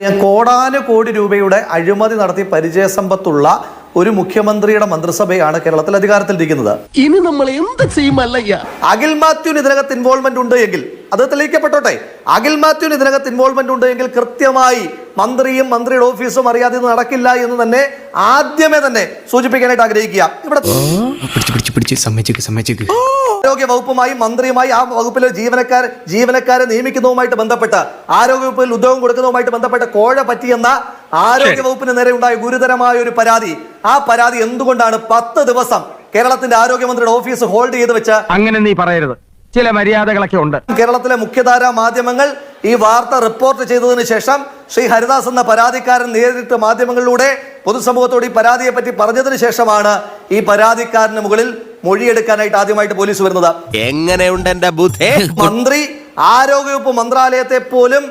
കോടാനു കോടി രൂപയുടെ അഴിമതി നടത്തി പരിചയസമ്പത്തുള്ള ഒരു മുഖ്യമന്ത്രിയുടെ മന്ത്രിസഭയാണ് കേരളത്തിൽ അധികാരത്തിൽ അധികാരത്തിലിരിക്കുന്നത്. ഇനി നമ്മൾ എന്ത് ചെയ്യുമല്ലയ്യ? അഖിൽ മാത്യുവിന് ഇതിനകത്ത് ഇൻവോൾവ്മെന്റ് ഉണ്ട് എങ്കിൽ അത് തെളിയിക്കപ്പെട്ടോട്ടെ. അഖിൽ മാത്യുവിന് ഇതിനകത്ത് ഇൻവോൾവ്മെന്റ് ഉണ്ട് എങ്കിൽ കൃത്യമായി മന്ത്രിയും മന്ത്രിയുടെ ഓഫീസും അറിയാതെ ഇത് നടക്കില്ല എന്ന് തന്നെ ആദ്യമേ തന്നെ സൂചിപ്പിക്കാനായിട്ട് ആഗ്രഹിക്കുക. ഇവിടെ ആരോഗ്യ വകുപ്പുമായി മന്ത്രിയുമായി ആ വകുപ്പിലെ ജീവനക്കാർ ജീവനക്കാരെ നിയമിക്കുന്നതുമായിട്ട് ബന്ധപ്പെട്ട് ആരോഗ്യ വകുപ്പിൽ ഉദ്യോഗം കൊടുക്കുന്നതുമായിട്ട് ബന്ധപ്പെട്ട കോഴ പറ്റിയെന്ന ആരോഗ്യ വകുപ്പിന് നേരെ ഉണ്ടായ ഗുരുതരമായ ഒരു പരാതി. ആ പരാതി എന്തുകൊണ്ടാണ് പത്ത് ദിവസം കേരളത്തിന്റെ ആരോഗ്യമന്ത്രിയുടെ ഓഫീസ് ഹോൾഡ് ചെയ്ത് വെച്ച അങ്ങനെ നീ പറയരുത്. ചില മര്യാദകളൊക്കെ ഉണ്ട്. കേരളത്തിലെ മുഖ്യധാരാ മാധ്യമങ്ങൾ ഈ വാർത്ത റിപ്പോർട്ട് ചെയ്തതിനു ശേഷം ശ്രീ ഹരിദാസ് എന്ന പരാതിക്കാരൻ നേരിട്ട് മാധ്യമങ്ങളിലൂടെ പൊതുസമൂഹത്തോട് ഈ പരാതിയെ പറ്റി പറഞ്ഞതിന് ശേഷമാണ് ഈ പരാതിക്കാരന് മുകളിൽ മൊഴിയെടുക്കാനായിട്ട് ആദ്യമായിട്ട് പോലീസ് വരുന്നത്. എങ്ങനെയുണ്ട് എന്റെ ബുദ്ധി? മന്ത്രി ആരോഗ്യവകുപ്പ് മന്ത്രാലയത്തെ പോലും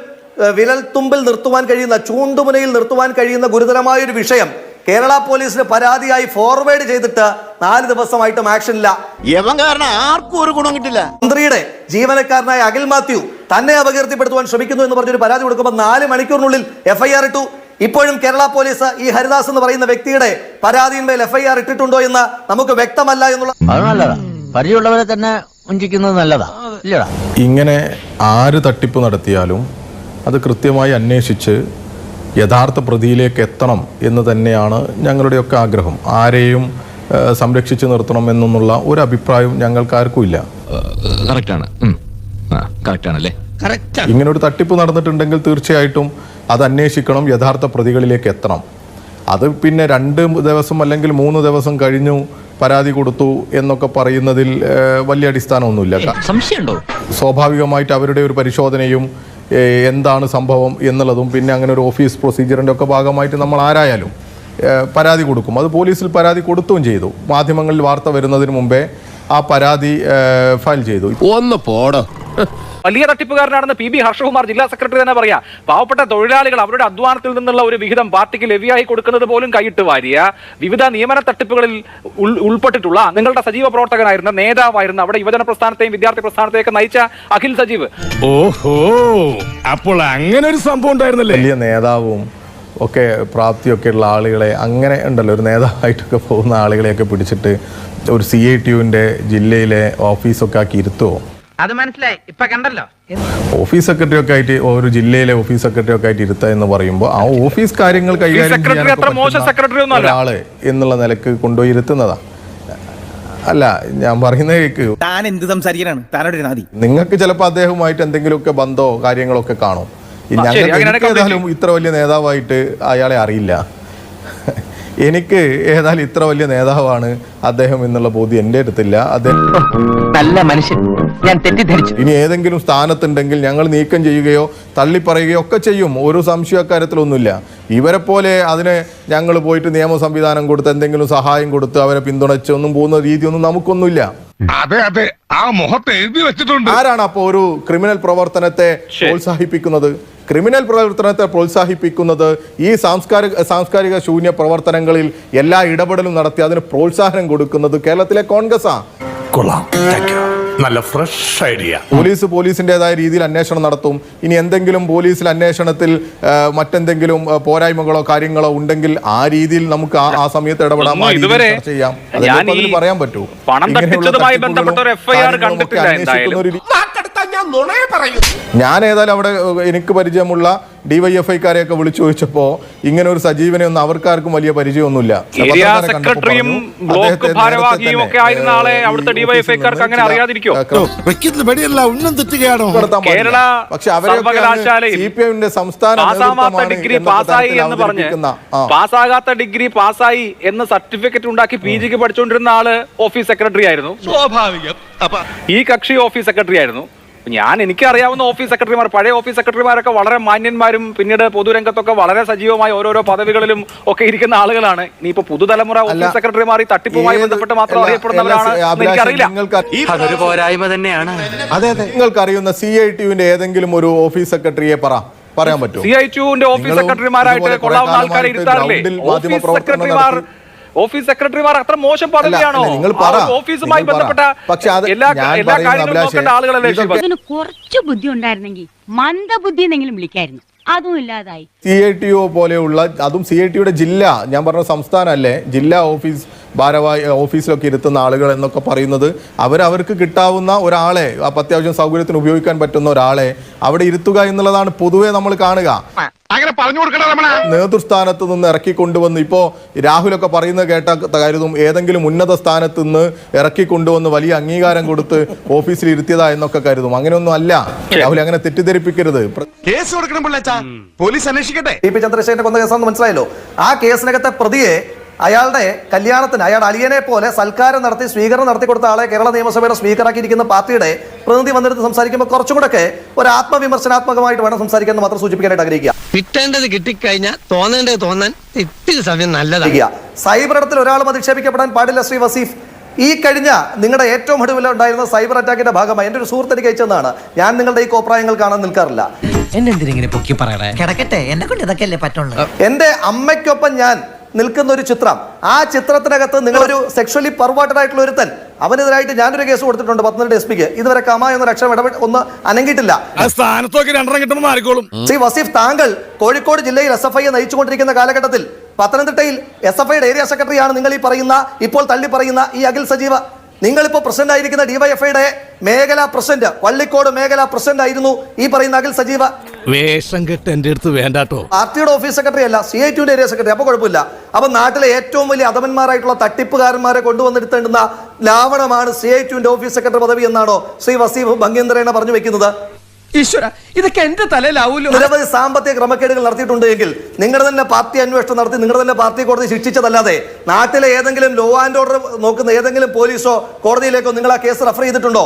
വിരൽ തുമ്പിൽ നിർത്തുവാൻ കഴിയുന്ന ചൂണ്ടുമുനയിൽ നിർത്തുവാൻ കഴിയുന്ന ഗുരുതരമായ ഒരു വിഷയം കേരള പോലീസിന് പരാതിയായി ഫോർവേഡ് ചെയ്തിട്ട് നാല് ദിവസമായിട്ടും ആക്ഷൻ ഇല്ല. യവൻ കാരണം ആർക്കും ഒരു ഗുണം കിട്ടില്ല. മന്ത്രിയുടെ ജീവനക്കാരനായ അഖിൽ മാത്യു തന്നെ അപകീർത്തിപ്പെടുത്തുവാൻ ശ്രമിക്കുന്നു എന്ന് പറഞ്ഞൊരു പരാതി കൊടുക്കുമ്പോൾ നാല് മണിക്കൂറിനുള്ളിൽ എഫ്ഐആർ ഇട്ടു. ഇപ്പോഴും കേരള പോലീസ് ഈ ഹരിദാസ് എന്ന് പറയുന്ന വ്യക്തിയുടെ പരാതിയിന്മേൽ എഫ്ഐആർ ഇട്ടിട്ടുണ്ടോ എന്ന് നമുക്ക് വ്യക്തമല്ല എന്നുള്ള പരിചയമുള്ളവരെ തന്നെ വഞ്ചിക്കുന്നത് നല്ലതാ. ഇല്ലടാ. ഇങ്ങനെ ആര് തട്ടിപ്പ് നടത്തിയാലും അത് കൃത്യമായി അന്വേഷിച്ച് യഥാർത്ഥ പ്രതിയിലേക്ക് എത്തണം എന്ന് തന്നെയാണ് ഞങ്ങളുടെയൊക്കെ ആഗ്രഹം. ആരെയും സംരക്ഷിച്ചു നിർത്തണം എന്നുള്ള ഒരു അഭിപ്രായവും ഞങ്ങൾക്കാർക്കും ഇല്ല. കറക്റ്റാണ്. കറക്റ്റാണല്ലേ? ഇങ്ങനെ ഒരു തട്ടിപ്പ് നടന്നിട്ടുണ്ടെങ്കിൽ തീർച്ചയായിട്ടും അത് അന്വേഷിക്കണം യഥാർത്ഥ പ്രതികളിലേക്ക് എത്തണം. അത് പിന്നെ രണ്ട് ദിവസം അല്ലെങ്കിൽ മൂന്ന് ദിവസം കഴിഞ്ഞു പരാതി കൊടുത്തു എന്നൊക്കെ പറയുന്നതിൽ വലിയ അടിസ്ഥാനമൊന്നുമില്ല. സ്വാഭാവികമായിട്ട് അവരുടെ ഒരു പരിശോധനയും എന്താണ് സംഭവം എന്നുള്ളതും പിന്നെ അങ്ങനെ ഒരു ഓഫീസ് പ്രൊസീജിയറിന്റെ ഒക്കെ ഭാഗമായിട്ട് നമ്മൾ ആരായാലും പരാതി കൊടുക്കും. അത് പോലീസിൽ പരാതി കൊടുത്തും ചെയ്തു. മാധ്യമങ്ങളിൽ വാർത്ത വരുന്നതിന് മുമ്പേ ആ പരാതി ഫയൽ ചെയ്തു. ഒന്ന് പോടോ. വലിയ തട്ടിപ്പുകാരനാണെന്ന് പി ബി ഹർഷകുമാർ ജില്ലാ സെക്രട്ടറി തന്നെ പറയാ. പാവപ്പെട്ട തൊഴിലാളികൾ അവരുടെ അധ്വാനത്തിൽ നിന്നുള്ള ഒരു വിഹിതം പാർട്ടിക്ക് ലഭ്യമായി കൊടുക്കുന്നത് പോലും കൈയിട്ട് വാരിയ. വിവിധ നിയമന തട്ടിപ്പുകളിൽ ഉൾ- ഉൾപ്പെട്ടിട്ടുള്ള നിങ്ങളുടെ സജീവ പ്രവർത്തകനായിരുന്ന നേതാവായിരുന്ന അവിടെ യുവജന പ്രസ്ഥാനത്തെയും വിദ്യാർത്ഥി പ്രസ്ഥാനത്തെയൊക്കെ നയിച്ച അഖിൽ സജീവ്. ഓഹോ അപ്പോൾ അങ്ങനെ ഒരു സംഭവം ഉണ്ടായിരുന്നല്ലേ? വലിയ നേതാവും ഒക്കെ പ്രാപ്തിയൊക്കെ ഉള്ള ആളുകളെ അങ്ങനെ ഉണ്ടല്ലോ ഒരു നേതാവായിട്ടൊക്കെ പോകുന്ന ആളുകളെയൊക്കെ പിടിച്ചിട്ട് ഒരു സി ഐ ടി യുവിന്റെ ജില്ലയിലെ ഓഫീസൊക്കെ ആക്കി ഇരുത്തുമോ അത് മനസ്സിലായി. ഇപ്പൊ കണ്ടല്ലോ. ഓഫീസ് സെക്രട്ടറി ഒക്കെ ആയിട്ട് ഒരു ജില്ലയിലെ ഓഫീസ് സെക്രട്ടറി ഒക്കെ ആയിട്ട് ഇരുത്ത എന്ന് പറയുമ്പോൾ ആ ഓഫീസ് കാര്യങ്ങൾ കൈകാര്യം സെക്രട്ടറി അത്ര മോശം സെക്രട്ടറി ഒന്നും ഒരാൾ എന്നുള്ള നിലയ്ക്ക് കൊണ്ടുപോയി ഇരുത്തുന്നതാ. അല്ല ഞാൻ പറയുന്നത് കേക്ക്. താൻ എന്ത് സംസാരിക്കാനാണ്? താനോട് നാദി നിങ്ങൾക്ക് ചിലപ്പോൾ അദ്ദേഹവുമായിട്ട് എന്തെങ്കിലുമൊക്കെ ബന്ധോ കാര്യങ്ങളൊക്കെ കാണും. ഞങ്ങൾക്ക് ഏതായാലും ഇത്ര വലിയ നേതാവായിട്ട് അയാളെ അറിയില്ല. എനിക്ക് ഏതായാലും ഇത്ര വലിയ നേതാവാണ് അദ്ദേഹം എന്നുള്ള ബോധ്യം എന്റെ അടുത്തില്ല. അദ്ദേഹം നല്ല മനുഷ്യൻ. ഞാൻ തെറ്റിദ്ധരിച്ചു. ഇനി ഏതെങ്കിലും സ്ഥാനത്തുണ്ടെങ്കിൽ ഞങ്ങൾ നീക്കം ചെയ്യുകയോ തള്ളിപ്പറയുകയോ ഒക്കെ ചെയ്യും. ഒരു സംശയക്കാര്യത്തിലൊന്നുമില്ല ഇവരെ പോലെ അതിനെ ഞങ്ങൾ പോയിട്ട് നിയമ സംവിധാനം കൊടുത്ത് എന്തെങ്കിലും സഹായം കൊടുത്ത് അവരെ പിന്തുണച്ച് ഒന്നും പോകുന്ന രീതിയൊന്നും നമുക്കൊന്നുമില്ല. അതെ അതെ. ആ മുഖത്ത് എഴുതി വെച്ചിട്ടുണ്ട്. ആരാണ് അപ്പോൾ ഒരു ക്രിമിനൽ പ്രവർത്തനത്തെ പ്രോത്സാഹിപ്പിക്കുന്നത്? ക്രിമിനൽ പ്രവർത്തനത്തെ പ്രോത്സാഹിപ്പിക്കുന്നത് ഈ സാംസ്കാരിക സാംസ്കാരിക ശൂന്യ പ്രവർത്തനങ്ങളിൽ എല്ലാ ഇടപെടലും നടത്തി അതിന് പ്രോത്സാഹനം കൊടുക്കുന്നത് കേരളത്തിലെ കോൺഗ്രസാ കൊള്ളാം. നല്ല ഫ്രഷ് ഐഡിയ പോലീസ് പോലീസിന്റെതായ രീതിയിൽ അന്വേഷണം നടത്തും. ഇനി എന്തെങ്കിലും പോലീസിൽ അന്വേഷണത്തിൽ മറ്റെന്തെങ്കിലും പോരായ്മകളോ കാര്യങ്ങളോ ഉണ്ടെങ്കിൽ ആ രീതിയിൽ നമുക്ക് ആ ആ സമയത്ത് ഇടപെടാം ആ ചെയ്യാം. പറയാൻ പറ്റൂ? പണം ബന്ധപ്പെട്ട ഒരു എഫ്ഐആർ കണ്ടിട്ടില്ല അന്വേഷിക്കുന്ന ഒരു രീ- ഞാൻ നുണയെ ഞാൻ ഏതായാലും അവിടെ എനിക്ക് പരിചയമുള്ള ഡിവൈഎഫ്ഐക്കാരെയൊക്കെ വിളിച്ചു ചോദിച്ചപ്പോ ഇങ്ങനെ ഒരു സജീവനെ ഒന്നും അവർക്കാർക്കും വലിയ പരിചയമൊന്നുമില്ല. സെക്രട്ടറിയും പറഞ്ഞു, ബ്ലോക്ക് ഭാരവാഹിയും ഒക്കെ ആയിരുന്ന ആളെ അവിടുത്തെ ഡിവൈഎഫ്ഐക്കാർക്ക് അങ്ങനെ അറിയാതിരിക്കോ? കേരള പക്ഷെ അവരെ സർവകലാശാലയിൽ സി പി എമ്മിന്റെ സംസ്ഥാന ഡിഗ്രി പാസ്സായി എന്ന് പറഞ്ഞ് പാസ്സാകാത്ത ഡിഗ്രി പാസ്സായി എന്ന സർട്ടിഫിക്കറ്റ് ഉണ്ടാക്കി പി ജിക്ക് പഠിച്ചുകൊണ്ടിരുന്ന ആൾ ഓഫീസ് സെക്രട്ടറി ആയിരുന്നു. സ്വാഭാവികം. ഈ കക്ഷി ഓഫീസ് സെക്രട്ടറി ആയിരുന്നു. ഞാൻ എനിക്കറിയാവുന്ന ഓഫീസ് സെക്രട്ടറിമാർ പഴയ ഓഫീസ് സെക്രട്ടറിമാരൊക്കെ വളരെ മാന്യന്മാരും പിന്നീട് പൊതുരംഗത്തൊക്കെ വളരെ സജീവമായി ഓരോരോ പദവികളിലും ഒക്കെ ഇരിക്കുന്ന ആളുകളാണ്. ഇനിയിപ്പോ പുതുതലമുറ ഓഫീസ് സെക്രട്ടറിമാർ ഈ തട്ടിപ്പുമായി ബന്ധപ്പെട്ട് മാത്രം അറിയപ്പെടുന്നവരാണ് എനിക്കറിയില്ല. പോരായ്മ തന്നെയാണ്. അതെ അതെ. നിങ്ങൾക്ക് അറിയുന്ന സി ഐ ടിയുവിന്റെ ഏതെങ്കിലും ഒരു ഓഫീസ് സെക്രട്ടറിയെ പറ. പറയാൻ പറ്റും സി ഐ ടുവിന്റെ ഓഫീസ് സെക്രട്ടറിമാരായിട്ട് കൊള്ളാവുന്ന ആൾക്കാരെ ഇരുത്താറില്ലേ? ഓഫീസ് സെക്രട്ടറിമാർ. ഓഫീസ് സെക്രട്ടറിമാർ അത്ര മോശം പദവിയാണോ നിങ്ങൾ പറ. ഓഫീസുമായി ബന്ധപ്പെട്ട എല്ലാ എല്ലാ കാര്യങ്ങളും നോക്കേണ്ട ആളുകളല്ലേ കുറച്ച് ബുദ്ധി ഉണ്ടായിരുന്നെങ്കിൽ മന്ദബുദ്ധി എന്നെങ്കിലും വിളിക്കായിരുന്നു. സി ഐ ടി ഒ പോലെയുള്ള അതും സി ഐ ടിയുടെ ജില്ല ഞാൻ പറഞ്ഞ സംസ്ഥാനമല്ലേ ജില്ലാ ഓഫീസ് ഭാരവാഹി ഓഫീസിലൊക്കെ ഇരുത്തുന്ന ആളുകൾ എന്നൊക്കെ പറയുന്നത് അവരവർക്ക് കിട്ടാവുന്ന ഒരാളെ അത്യാവശ്യം സൗകര്യത്തിന് ഉപയോഗിക്കാൻ പറ്റുന്ന ഒരാളെ അവിടെ ഇരുത്തുക എന്നുള്ളതാണ് പൊതുവെ നമ്മൾ കാണുക. അങ്ങനെ പറഞ്ഞു കൊടുക്കണ രമണ. നേതൃസ്ഥാനത്ത് നിന്ന് ഇറക്കി കൊണ്ടുവന്ന് ഇപ്പോ രാഹുലൊക്കെ പറയുന്നത് കേട്ട കരുതും ഏതെങ്കിലും ഉന്നത സ്ഥാനത്ത് നിന്ന് ഇറക്കി കൊണ്ടുവന്ന് വലിയ അംഗീകാരം കൊടുത്ത് ഓഫീസിൽ ഇരുത്തിയതാ എന്നൊക്കെ കരുതും. അങ്ങനെയൊന്നും അല്ല. രാഹുൽ അങ്ങനെ തെറ്റിദ്ധരിപ്പിക്കരുത്. കേസ് കൊടുക്കണം പോലീസ് അന്വേഷിക്കട്ടെ. ടി പി ചന്ദ്രശേഖരന്റെ കൊന്ന കേസാണെന്ന് മനസ്സിലായല്ലോ? ആ കേസിനകത്തെ പ്രതിയെ അയാളുടെ കല്യാണത്തിന് അയാൾ അളിയനെ പോലെ സൽക്കാരം നടത്തി സ്വീകരണം നടത്തി കൊടുത്ത ആളെ കേരള നിയമസഭയുടെ സ്പീക്കറാക്കിയിരിക്കുന്ന പാർട്ടിയുടെ പ്രതിനിധി വന്നിരുന്ന് സംസാരിക്കുമ്പോൾ കുറച്ചും കൂടെ ഒരു ആത്മവിമർശനാത്മകമായിട്ട് വേണം സംസാരിക്കാൻ മാത്രം സൂചിപ്പിക്കാനായിട്ട് ആഗ്രഹിക്കുക. കിട്ടേണ്ടത് കിട്ടിക്കഴിഞ്ഞാൽ തോന്നേണ്ടത് തോന്നാൻ ഇത്തിരി സമയം നല്ലതാണ്. സൈബർ ഇടത്തിൽ ഒരാളും അധിക്ഷേപിക്കപ്പെടാൻ പാടില്ല ശ്രീ വസീഫ്. ഈ കഴിഞ്ഞ നിങ്ങളുടെ ഏറ്റവും ഒടുവിൽ ഉണ്ടായിരുന്ന സൈബർ അറ്റാക്കിന്റെ ഭാഗമായി എന്റെ ഒരു സുഹൃത്ത് എനിക്ക് അയച്ചതാണ് ഞാൻ നിങ്ങളുടെ ഈ കോപ്രായങ്ങൾ കാണാൻ നിൽക്കാറില്ല. എന്റെ പൊക്കി പറയണേ? കിടക്കട്ടെ എന്നെ കൊണ്ട് ഇതൊക്കെ അല്ലേ പറ്റുള്ളൂ. എന്റെ അമ്മയ്ക്കൊപ്പം ഞാൻ നിൽക്കുന്ന ഒരു ചിത്രം. ആ ചിത്രത്തിനകത്ത് നിങ്ങളൊരു സെക്ഷലി പെർവേർട്ടഡ് ആയിട്ടുള്ള ഒരുത്തൻ. അവനെതിരായിട്ട് ഞാനൊരു കേസ് കൊടുത്തിട്ടുണ്ട് പത്തനംതിട്ട എസ് പിക്ക് ഇതുവരെ കമ എന്നൊരു അക്ഷരം ഇടപെട്ട് ഒന്ന് അനങ്ങിയിട്ടില്ല. ആ സ്ഥാനത്തൊക്കെ രണ്ടെണ്ണം കിട്ടുമ്പോൾ മാറിക്കോളും. ശ്രീ വസീഫ് താങ്കൾ കോഴിക്കോട് ജില്ലയിൽ എസ് എഫ് ഐ നയിച്ചുകൊണ്ടിരിക്കുന്ന കാലഘട്ടത്തിൽ പത്തനംതിട്ടയിൽ എസ് എഫ് ഐയുടെ ഏരിയ സെക്രട്ടറിയാണ് നിങ്ങൾ ഈ പറയുന്ന ഇപ്പോൾ തള്ളി പറയുന്ന ഈ അഖിൽ സജീവ. നിങ്ങളിപ്പോൾ പ്രസിഡന്റ് ആയിരിക്കുന്ന ഡിവൈഎഫ്ഐയുടെ മേഖലാ പ്രസിഡന്റ് വള്ളിക്കോട് മേഖലാ പ്രസിഡന്റ് ആയിരുന്നു ഈ പറയുന്ന അഖിൽ സജീവ. വേഷം കെട്ട് എന്റെ അടുത്ത് വേണ്ടാട്ടോ. പാർട്ടിയുടെ ഓഫീസ് സെക്രട്ടറി അല്ല സി ഐ ടിയുടെ ഏരിയ സെക്രട്ടറി അപ്പൊ കുഴപ്പമില്ല. അപ്പൊ നാട്ടിലെ ഏറ്റവും വലിയ അധമന്മാരായിട്ടുള്ള തട്ടിപ്പുകാരന്മാരെ കൊണ്ടുവന്നെടുത്തേണ്ടുന്ന ലാവണമാണ് സി ഐ ടിയുടെ ഓഫീസ് സെക്രട്ടറി പദവി എന്നാണോ ശ്രീ വസീഫ് ഭംഗീന്ദ്രേണ പറഞ്ഞു വെക്കുന്നത്? ഈശ്വര ഇതൊക്കെ എന്റെ തലയിലാവൂലോ? നിരവധി സാമ്പത്തിക ക്രമക്കേടുകൾ നടത്തിയിട്ടുണ്ട് എങ്കിൽ നിങ്ങളുടെ തന്നെ പാർട്ടി അന്വേഷണം നടത്തി നിങ്ങളുടെ തന്നെ പാർട്ടി കോടതി ശിക്ഷിച്ചതല്ലാതെ നാട്ടിലെ ഏതെങ്കിലും ലോ ആൻഡ് ഓർഡർ നോക്കുന്ന ഏതെങ്കിലും പോലീസോ കോടതിയിലേക്കോ നിങ്ങൾ ആ കേസ് റെഫർ ചെയ്തിട്ടുണ്ടോ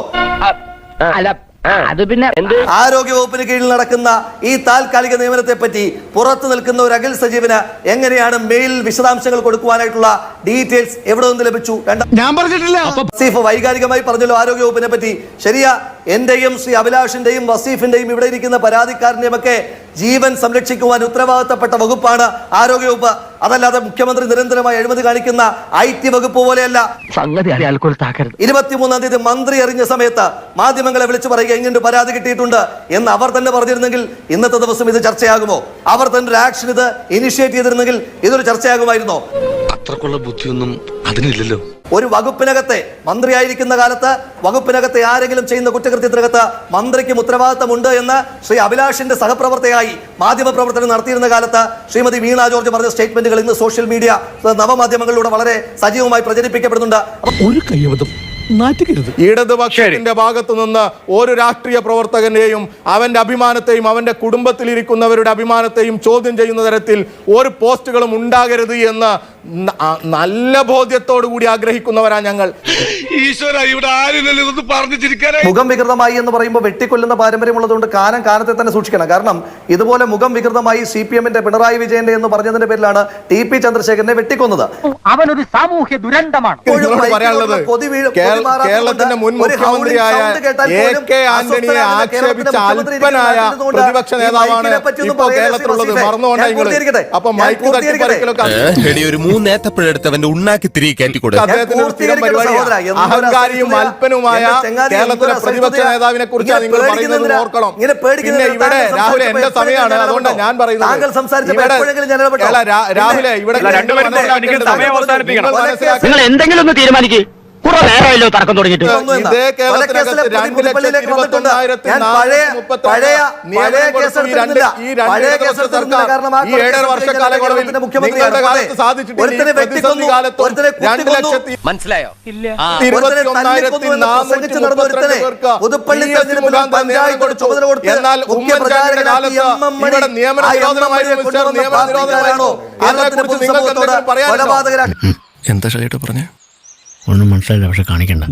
അല്ല അത് പിന്നെ ആരോഗ്യ വകുപ്പിന് കീഴിൽ നടക്കുന്ന ഈ താൽക്കാലിക നിയമനത്തെ പറ്റി പുറത്തു നിൽക്കുന്ന ഒരു അഖിൽ സജീവന് എങ്ങനെയാണ് മെയിൽ വിശദാംശങ്ങൾ കൊടുക്കുവാനായിട്ടുള്ള ഡീറ്റെയിൽസ് എവിടെ നിന്ന് ലഭിച്ചു ഞാൻ പറഞ്ഞിട്ടില്ല. വസീഫ് വൈകാരികമായി പറഞ്ഞല്ലോ ആരോഗ്യ വകുപ്പിനെ പറ്റി ശരിയാ എന്റെയും ശ്രീ അഭിലാഷിന്റെയും വസീഫിന്റെയും ഇവിടെ ഇരിക്കുന്ന പരാതിക്കാരന്റെയും ഒക്കെ ജീവൻ സംരക്ഷിക്കുവാൻ ഉത്തരവാദിത്തപ്പെട്ട വകുപ്പാണ് ആരോഗ്യ വകുപ്പ് അതല്ലാതെ മുഖ്യമന്ത്രി നിരന്തരമായി അഴിമതി കാണിക്കുന്ന ഐ ടി വകുപ്പ് പോലെയല്ല. ഇരുപത്തിമൂന്നാം തീയതി മന്ത്രി അറിഞ്ഞ സമയത്ത് മാധ്യമങ്ങളെ വിളിച്ചു പറയുക എങ്ങനെ പരാതി കിട്ടിയിട്ടുണ്ട് എന്ന് അവർ തന്നെ പറഞ്ഞിരുന്നെങ്കിൽ ഇന്നത്തെ ദിവസം ഇത് ചർച്ചയാകുമോ? അവർ തന്നെ ഒരു ആക്ഷൻ ഇത് ഇനിഷ്യേറ്റ് ചെയ്തിരുന്നെങ്കിൽ ഇതൊരു ചർച്ചയാകുമായിരുന്നോ? അത്രക്കുള്ള ബുദ്ധിയൊന്നും അതിനില്ലല്ലോ. ഒരു വകുപ്പിനകത്തെ മന്ത്രിയായിരിക്കുന്ന കാലത്ത് വകുപ്പിനകത്തെ ആരെങ്കിലും ചെയ്യുന്ന കുറ്റകൃത്യത്തിനകത്ത് മന്ത്രിക്കും ഉത്തരവാദിത്തമുണ്ട് എന്ന് ശ്രീ അഭിലാഷിന്റെ സഹപ്രവർത്തകയായി മാധ്യമപ്രവർത്തനം നടത്തിയിരുന്ന കാലത്ത് ശ്രീമതി വീണ ജോർജ് പറഞ്ഞ സ്റ്റേറ്റ്മെന്റുകൾ ഇന്ന് സോഷ്യൽ മീഡിയ നവമാധ്യമങ്ങളിലൂടെ വളരെ സജീവമായി പ്രചരിപ്പിക്കപ്പെടുന്നുണ്ട്. ഒരു ഇടതുപക്ഷത്തിന്റെ ഭാഗത്തു നിന്ന് ഒരു രാഷ്ട്രീയ പ്രവർത്തകന്റെയും അവന്റെ അഭിമാനത്തെയും അവന്റെ കുടുംബത്തിലിരിക്കുന്നവരുടെ അഭിമാനത്തെയും ചോദ്യം ചെയ്യുന്ന തരത്തിൽ ഒരു പോസ്റ്റുകളും ഉണ്ടാകരുത് എന്ന് നല്ല ബോധ്യത്തോടു കൂടി ആഗ്രഹിക്കുന്നവരാ ഞങ്ങൾ. ഈശ്വര ഇവിടെ ആരില്ലല്ലോ മുഖം വികൃതമായി എന്ന് പറയുമ്പോൾ വെട്ടിക്കൊല്ലുന്ന പാരമ്പര്യമുള്ളതുകൊണ്ട് കാനം കാനത്തെ തന്നെ സൂക്ഷിക്കണം. കാരണം ഇതുപോലെ മുഖം വികൃതമായി സി പി എമ്മിന്റെ പിണറായി വിജയന്റെ എന്ന് പറഞ്ഞതിന്റെ പേരിലാണ് ടി പി ചന്ദ്രശേഖരനെ വെട്ടിക്കൊന്നത്. അവനൊരു സാമൂഹ്യ ദുരന്തമാണ്. പറയാനുള്ളത് കേരളത്തിന്റെ മുൻ ഒരു മുഖ്യമന്ത്രിയായ sound കേട്ടാൽ എ കെ ആന്റണിയെ ആക്ഷേപിച്ച അല്പനായ പ്രതിപക്ഷ നേതാവാണ് കേരളത്തിലുള്ളത് അപ്പൊ മൈക്ക്. തട്ടിപ്പറിക്കലൊക്കെ എടി ഒരു മൂന്നേത്തപ്പഴെടുത്ത് അവന്റെ ഉണ്ണാക്കി തിരികെ കയറ്റിക്കൊടു അദ്ദേഹത്തിന്റെ ഒരു സ്ഥിരം പരിപാടിയാണ് അഹങ്കാരിയും അല്പനുമായ കേരളത്തിലെ പ്രതിപക്ഷ നേതാവിനെ കുറിച്ചാണ് നിങ്ങൾ പറയുന്നത് പേടിക്കുന്നതിനാ? ഓർക്കണം. പിന്നെ ഇവിടെ എന്റെ സമയമാണ്. ഞാൻ പറയുന്നത്. താങ്കൾ സംസാരിച്ചപ്പോൾ എപ്പോഴെങ്കിലും ഞാൻ ഇടപെട്ടോ? അല്ല, രാഹുലെ ഇവിടെ നിങ്ങൾ എന്തെങ്കിലും ഒന്ന് തീരുമാനിക്ക്. കുറെ നേരമല്ലോ തർക്കം തുടങ്ങിയിട്ട്. ഇതേ കേരളത്തിനകത്ത് രണ്ട് ലക്ഷത്തി ഇരുപത്തൊന്നായിരത്തി ഈ ഏഴര. നിങ്ങളുടെ കാലത്ത് സാധിച്ചിട്ടില്ല. മനസ്സിലായോ? ഇരുപത്തി ഒന്നായിരത്തി നാനൂറ്റി മുപ്പത്തിരണ്ട് പേർക്ക് പുതുപ്പള്ളി മുഖാന്തരം കൊടുത്തു. ചുമതല കൊടുത്ത് എന്നാൽ ഉമ്മൻചാണ്ടിയുടെ കാലത്ത്. ഇവിടെ നിയമന. നിരോധനമായിരുന്നു. നിരോധനമായിരുന്നു. അതിനെക്കുറിച്ച് നിങ്ങൾക്ക് എന്തെങ്കിലും പൊതുസമൂഹത്തോട് പറയാനുണ്ടോ എന്താ ഷൈട്ടോ പറഞ്ഞേ? ഒന്നും മനസ്സിലായില്ല പക്ഷെ കാണിക്കണ്ട.